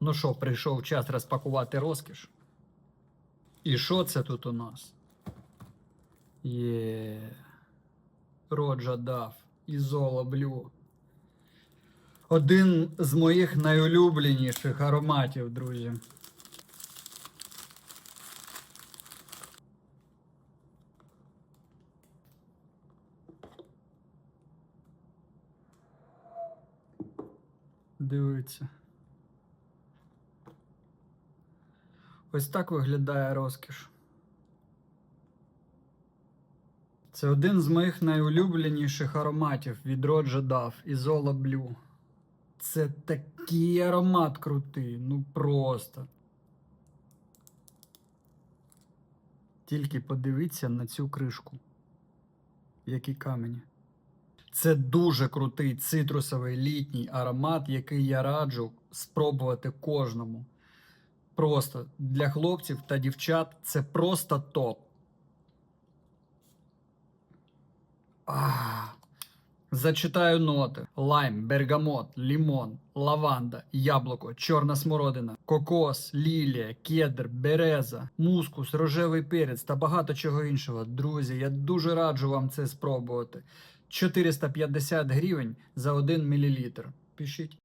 Ну що, прийшов час розпакувати розкіш. І що це тут у нас? Є. Роджа дав. Ізола Блю. Один з моїх найулюбленіших ароматів, друзі. Дивіться. Ось так виглядає розкіш. Це один з моїх найулюбленіших ароматів від Roger Duff Isola Blue. Це такий аромат крутий, ну просто. Тільки подивіться на цю кришку. Які камені. Це дуже крутий цитрусовий літній аромат, який я раджу спробувати кожному. Просто для хлопців та дівчат це просто топ. А, зачитаю ноти: лайм, бергамот, лімон, лаванда, яблуко, чорна смородина, кокос, лілія, кедр, береза, мускус, рожевий перець та багато чого іншого. Друзі, я дуже раджу вам це спробувати. 450 гривень за 1 мл. Пишіть.